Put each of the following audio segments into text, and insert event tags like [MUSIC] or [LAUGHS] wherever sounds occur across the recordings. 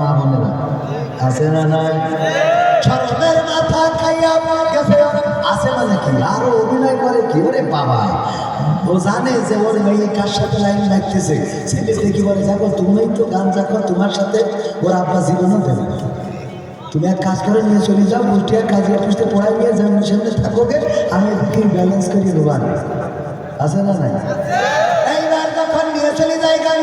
মা বোনেরা আছে না নাই? সরমের মাথা খাইয়া গেছে। আছে মানে কি? আরও অভিনয় করে কি? ওরে বাবা। ও জানে যে ওর মেয়ে কার সাথে লাইন লাগতেছে ছেলে দেখি বলে যাব তুমি তো গান যাকো তোমার সাথে ওর আব্বা জীবনও দেবে। তুমি এক কাজ করে নিয়ে চলে যাও কুষ্টিয়া কাজে অফিসে পড়াই নিয়ে যেমন সামনে থাকোগে আমি এদিকে ব্যালেন্স করি দেবার আছে না নাই? এইবার যখন নিয়ে চলে যায় গান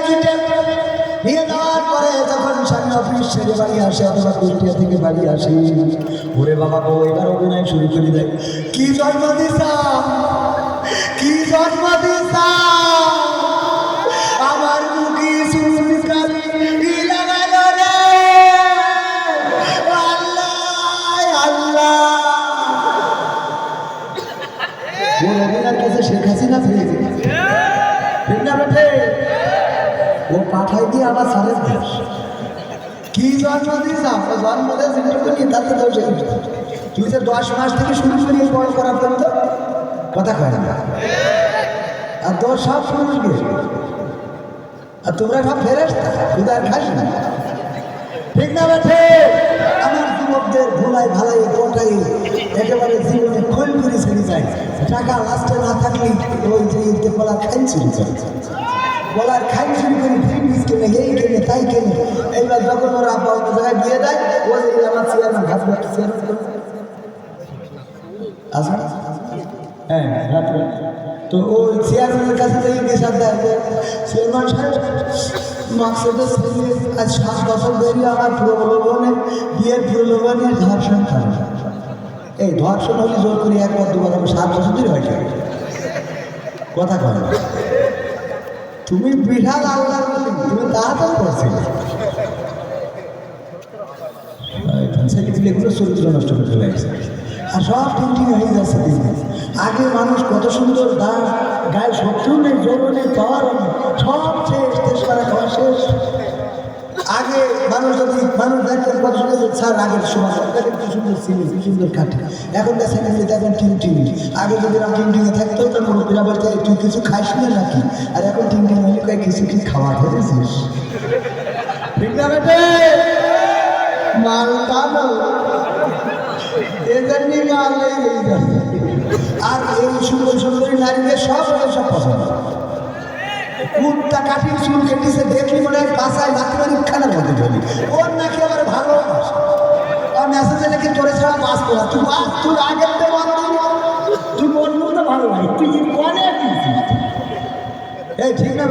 নিয়ে যাওয়ার পরে যখন স্বামী অফিস ছেড়ে বাড়ি আসে অথবা কুষ্টিয়া থেকে বাড়ি আসে। ওরে বাবা গো এবার অভিনয় শুরু করে দেয় কি জন্ম দিছা? কি জন্ম দিছা? আমার মুখে সুস্কারি লাগালো রে আল্লাহ আল্লাহ। [LAUGHS] কাছে শেখ হাসিনা ফিরে ও পাঠাই দিয়ে আবার সারের দেশ কি জন্ম দিস আমরা জন্ম দেশ নিয়ে তাতে দোষ তুই যে দশ মাস থেকে শুরু করি বড় করার জন্য কথা কয় না। আর দোষ সব গিয়ে আর তোমরা সব ফেরেস উদার খাস না। ঠিক না বেঠে? আমার যুবকদের ভুলাই ভালাই কোটাই একেবারে জীবনে খোল করে ছেড়ে যায়। টাকা লাস্টে না থাকলে ওই যে ইতে বলার খাই চলে যায়। বলার খাই শুরু করে ফিটনেস কেনে এই কেনে তাই কেনে এইবার যখন ওরা আব্বা অন্য জায়গায় বিয়ে দেয় ও যে আমার চেয়ারম্যান বাড়তে চেয়ারম্যান আসবে হ্যাঁ রাত্রে তো ও চেয়ারম্যানের কাছে থেকে গেছে দেয় চেয়ারম্যান সাহেব মাকসাদের ছেলে আজ সাত বছর ধরে আমার প্রলোভনে বিয়ের প্রলোভনে ধর্ষণ করে এই ধর্ষণ হলে জোর করে একবার দুবার আমি সাত বছর ধরে হয়ে যাবে। কথা কয়। তুমি বিশাল আল্লাহর বলি তুমি তাড়াতাড়ি করছিলে। আর সব। আগে মানুষ কত সুন্দর দান গায়ে শত্রু নেই সব শেষ শেষ। আগে মানুষ যদি, মানুষ দেখতেন কত সুন্দর, স্যার, আগের সময় দেখেন কি সুন্দর ছিল কি সুন্দর কাটে। এখন যে দেখেন টিম টিমি আগে যদি টিম টিমে থাকতো তো মুরব্বীরা বলতে তুই কিছু খাইস না নাকি? আর এখন টিম টিম কিছু কি খাওয়া ঠিক না বেটে মালটা এজন্যই মাল এই আর এই সুন্দর সুন্দরী নারীদের সব সব পছন্দ। কুর্তা, কাঠি, চুল কেটেছে, দেখলি মনে হয় পাশায় লাথি মারি খানা মধ্যে ধরি ঠিক না